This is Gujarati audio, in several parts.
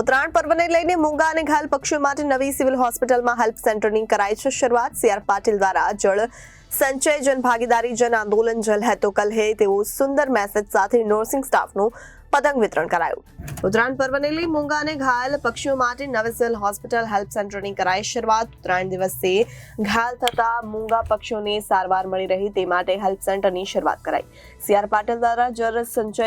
ઉત્તરાયણ પર્વને લઈને મૂંગા અને ઘાયલ પક્ષીઓ માટે નવી સિવિલ હોસ્પિટલમાં હેલ્પ સેન્ટરની કરાઈ છે શરૂઆત. સીઆર પાટીલ દ્વારા જળ સંચય જન ભાગીદારી જન આંદોલન જલ હે તો કલ હે તેવો સુંદર મેસેજ સાથે નર્સિંગ સ્ટાફનું પતંગ વિતરણ કરાયું. ઉત્તરાયણ પર્વને લઈ મૂંગા અને ઘાયલ પક્ષીઓ માટે નવી સિવિલ હોસ્પિટલ હેલ્પ સેન્ટરની કરાઈ શરૂઆત. ઉત્તરાયણ દિવસે ઘાયલ થતા મૂંગા પક્ષીઓને સારવાર મળી રહી તે માટે હેલ્પ સેન્ટરની શરૂઆત કરાઈ. સીઆર પાટીલ દ્વારા જળ સંચય,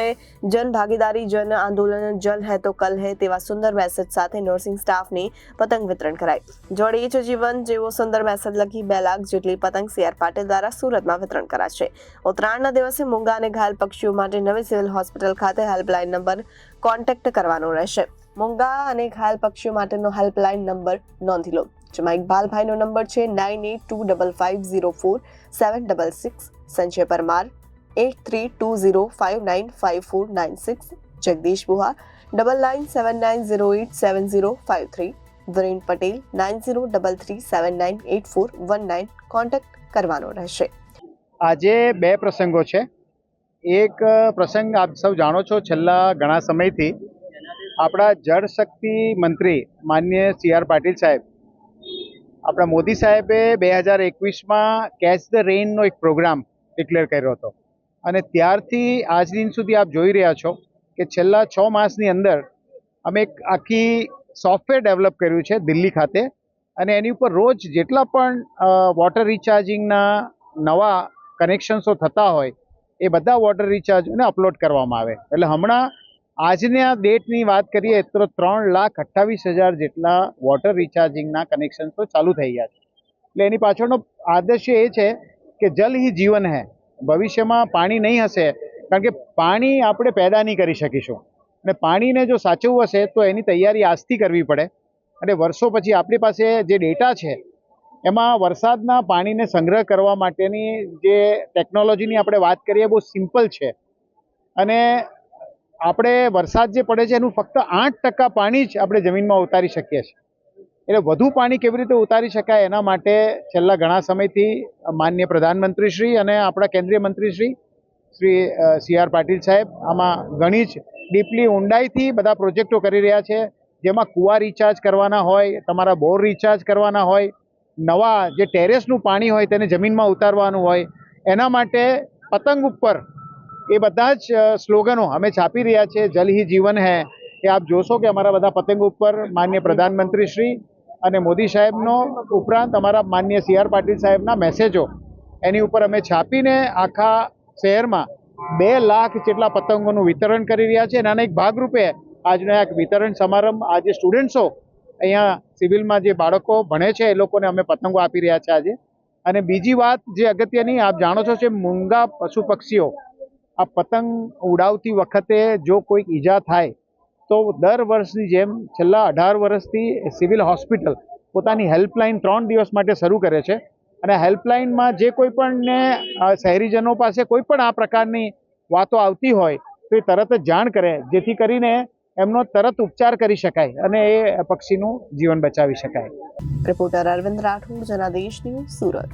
જન ભાગીદારી, જન આંદોલન, જલ હે તો કલ હે તેવા સુંદર મેસેજ સાથે નર્સિંગ સ્ટાફને પતંગ વિતરણ કરાઈ. જોડે છે જીવન જેવો સુંદર મેસેજ લખી બે લાખ જેટલી પતંગ સીઆર પાટીલ દ્વારા સુરતમાં વિતરણ કરાશે. ઉત્તરાયણના દિવસે મૂંગા અને ઘાયલ પક્ષીઓ માટે નવી સિવિલ હોસ્પિટલ ખાતે હેલ્પલાઇન નંબર કોન્ટેક્ટ કરવાનો રહેશે. મૂંગા અને ઘાયલ પક્ષીઓ માટેનો હેલ્પલાઇન નંબર નોંધી લો, જેમાં ઇકબાલભાઈનો નંબર છે nine eight two double five zero four seven double six, Sanjay Parmar eight three two zero five nine five four nine six, Jagdish Buha double nine seven nine zero eight seven zero five three, Viren Patel nine zero double three seven nine eight four one nine contact કરવાનો રહેશે. આજે બે પ્રસંગો છે. એક પ્રસંગ આપ સૌ જાણો છો છેલ્લા ઘણા સમયથી. આપણા જળ શક્તિ મંત્રી માન્ય સી આર પાટીલ સાહેબ, આપણા મોદી સાહેબે બે હજાર એકવીસમાં કેચ ધ રેઇનનો એક પ્રોગ્રામ ડિક્લેર કર્યો હતો. અને ત્યારથી આજ દિન સુધી આપ જોઈ રહ્યા છો કે છેલ્લા છ માસની અંદર અમે એક આખી સોફ્ટવેર ડેવલપ કર્યું છે દિલ્હી ખાતે. અને એની ઉપર રોજ જેટલા પણ વોટર રિચાર્જિંગના નવા કનેક્શન્સો થતા હોય એ બધા વોટર રિચાર્જને અપલોડ કરવામાં આવે. એટલે હમણાં આજના ડેટની વાત કરીએ તો ત્રણ લાખ અઠ્ઠાવીસ હજાર જેટલા વોટર રિચાર્જિંગના કનેક્શન્સો ચાલુ થઈ ગયા છે. એટલે એની પાછળનો આદર્શ એ છે કે જલ હી જીવન હે. ભવિષ્યમાં પાણી નહીં હશે, કારણ કે પાણી આપણે પેદા નહીં કરી શકીશું. અને પાણીને જો સાચવવું હશે તો એની તૈયારી આજથી કરવી પડે. અને વર્ષો પછી આપણી પાસે જે ડેટા છે એમાં વરસાદના પાણીને સંગ્રહ કરવા માટેની જે ટેકનોલોજીની આપણે વાત કરીએ બહુ સિમ્પલ છે. અને આપણે વરસાદ જે પડે છે, એનું ફક્ત આઠ ટકા પાણી જ આપણે જમીનમાં ઉતારી શકીએ છીએ. એટલે વધુ પાણી કેવી રીતે ઉતારી શકાય, એના માટે છેલ્લા ઘણા સમયથી માન્ય પ્રધાનમંત્રી શ્રી અને આપણા કેન્દ્રીય મંત્રી શ્રી શ્રી સી આર પાટીલ સાહેબ આમાં ઘણી જ ડીપલી ઊંડાઈથી બધા પ્રોજેક્ટો કરી રહ્યા છે. જેમાં કુવા રિચાર્જ કરવાના હોય, તમારા બોર રિચાર્જ કરવાના હોય નવા જે ટેરેસનું પાણી હોય તેને જમીનમાં ઉતારવાનું હોય, એના માટે પતંગ ઉપર એ બધા જ સ્લોગનો અમે છાપી રહ્યા છે, જલ હી જીવન હે, એ આપ જોશો કે અમારા બધા પતંગ ઉપર માન્ય પ્રધાનમંત્રી શ્રી અને મોદી સાહેબનો ઉપરાંત અમારા માન્ય સી આર પાટીલ સાહેબના મેસેજો, એની ઉપર અમે છાપીને આખા શહેરમાં બે લાખ જેટલા પતંગોનું વિતરણ કરી રહ્યા છે. અને એક ભાગરૂપે આજનો એક વિતરણ સમારંભ આજે સ્ટુડન્ટ્સો અહીંયા સિવિલમાં જે બાળકો ભણે છે એ લોકોને અમે પતંગો આપી રહ્યા છે આજે. અને બીજી વાત જે અગત્યની, આપ જાણો છો, છે મૂંગા પશુ પક્ષીઓ. આ પતંગ ઉડાવતી વખતે જો કોઈક ઈજા થાય, તો દર વર્ષની જેમ છેલ્લા અઢાર વર્ષથી સિવિલ હોસ્પિટલ પોતાની હેલ્પલાઇન ત્રણ દિવસ માટે શરૂ કરે છે. અને હેલ્પલાઇનમાં જે કોઈ પણને શહેરીજનો પાસે કોઈ પણ આ પ્રકારની વાતો આવતી હોય, તો એ તરત જ જાણ કરે. જેથી કરીને એમનો તરત ઉપચાર કરી શકાય અને એ પક્ષીનું જીવન બચાવી શકાય. Reporter Arvind Rathod Janadesh news Surat